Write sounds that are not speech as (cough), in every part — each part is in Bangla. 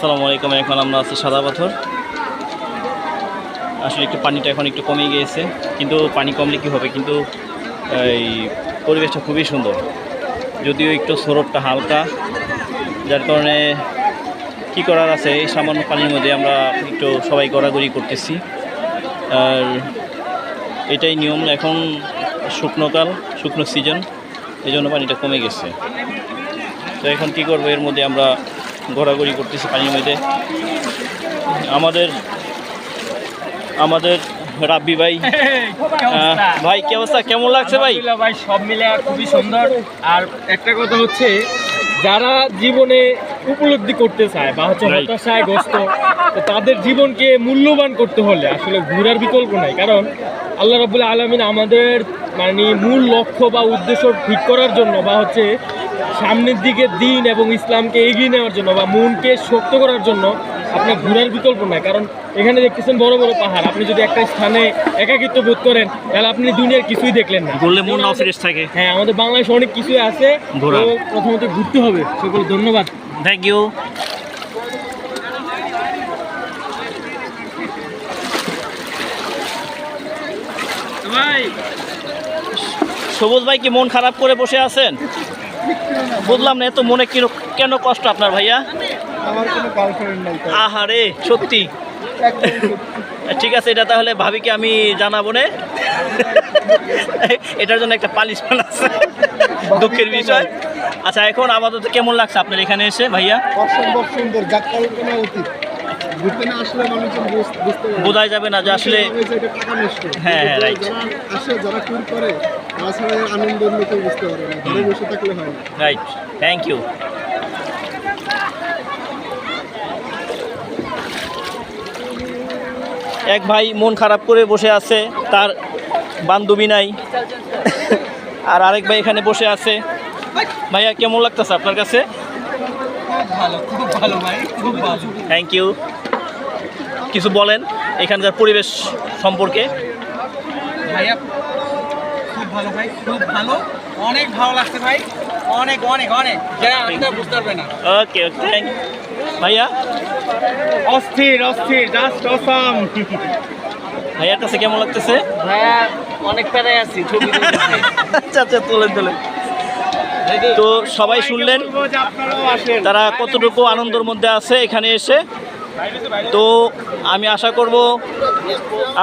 আসসালামু আলাইকুম, এখন আমরা আছি সাদা পাথর। আসলে একটু পানিটা এখন একটু কমে গিয়েছে, কিন্তু পানি কমলে কি হবে? কিন্তু এই পরিবেশটা খুবই সুন্দর। যদিও একটু স্বরূপটা হালকা, যার কারণে কি করার আছে? এই সামান্য পানির মধ্যে আমরা একটু সবাই গড়াগড়ি করতেছি। আর এটাই নিয়ম এখন শুকনোকাল, শুকনো সিজন এই জন্য পানিটা কমে গেছে। তো এখন কি করব? এর মধ্যে আমরা ঘোরাঘুরি করতেছি পানির মধ্যে। আমাদের আমাদের রাব্বি ভাই (laughs) ভাই কি অবস্থা? কেমন লাগছে ভাই? ভাই সব মিলে খুবই সুন্দর। আর একটা কথা হচ্ছে যারা জীবনে উপলব্ধি করতে চায় বা হচ্ছে হতাশায় গ্রস্ত তো তাদের জীবনকে মূল্যবান করতে হলে আসলে ঘোরার বিকল্প নাই। কারণ আল্লাহ রাবুল আলমিন আমাদের মানে মূল লক্ষ্য বা উদ্দেশ্য ঠিক করার জন্য বা হচ্ছে সামনের দিকে দিন এবং ইসলামকে এগিয়ে নেওয়ার জন্য বা মনকে শক্ত করার জন্য আপনার ঘোরার বিকল্প নাই। কারণ এখানে দেখতেছেন বড় বড় পাহাড়। আপনি যদি একটা স্থানে একাকিত্ব বোধ করেন তাহলে আপনি দুনিয়ার কিছুই দেখলেন না। ঘুরলে মন ফ্রেশ থাকে। হ্যাঁ আমাদের বাংলাদেশে অনেক কিছু আছে। প্রথমত ঘুরতে হবে। সকল ধন্যবাদ। থ্যাংক ইউ সবুজ ভাই কি মন খারাপ করে বসে আছেন? বুঝলাম না এত মনে কি কেন কষ্ট আপনার ভাইয়া? আমার কোনো গার্লফ্রেন্ড নাই আহারে সত্যি। ঠিক আছে এটা তাহলে ভাবিকে আমি জানাব না। এটার জন্য একটা পালিশমেন্ট আছে। দুঃখের বিষয়। আচ্ছা এখন আপাতত কেমন লাগছে আপনার এখানে এসে ভাইয়া? অসম্ভব সুন্দর যা কল্পনা অতীত। বোঝাই যাবে না যে আসলে হ্যাঁ, হ্যাঁ, কিন্তু যারা আসে যারা ট্যুর করে তারা আনন্দ কেউ বুঝতে পারে না। ঘরে বসে থাকলে হয় না। রাইট থ্যাংক ইউ এক ভাই মন খারাপ করে বসে আছে তার বান্ধবী নাই। (laughs) আর আরেক ভাই এখানে বসে আছে। ভাইয়া কেমন লাগতেছে আপনার কাছে? ভালো খুব ভালো ভাই খুব ভালো। থ্যাংক ইউ কিছু বলেন এখানকার পরিবেশ সম্পর্কে। ভাইয়া ভালো ভাই খুব ভালো। অনেক ভালো লাগছে ভাই। অনেক অনেক অনেক। যারা আসতে বুঝতে পারবে না। ওকে ওকে থ্যাংক ভাইয়া? অস্থির অস্থির জাস্ট অসাম ভাইয়ার কাছে কেমন লাগতেছে? ভাইয়া অনেক প্যারায় আছি ছবি আচ্ছা আচ্ছা তোলেন তোলেন। তো সবাই শুনলেন যে তারা কতটুকু আনন্দের মধ্যে আছে এখানে এসে? তো আমি আশা করব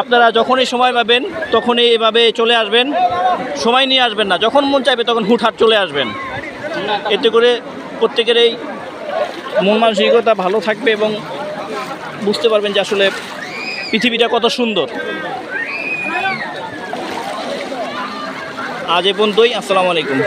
আপনারা যখনই সময় পাবেন, তখনই এভাবে চলে আসবেন। সময় নিয়ে আসবেন না, যখন মন চাইবে তখন হুট হুটহাট চলে আসবেন। এতে করে প্রত্যেকেরই মন মানসিকতা ভালো থাকবে এবং বুঝতে পারবেন যে আসলে পৃথিবীটা কত সুন্দর। আজ এ পর্যন্তই, আসসালামু আলাইকুম।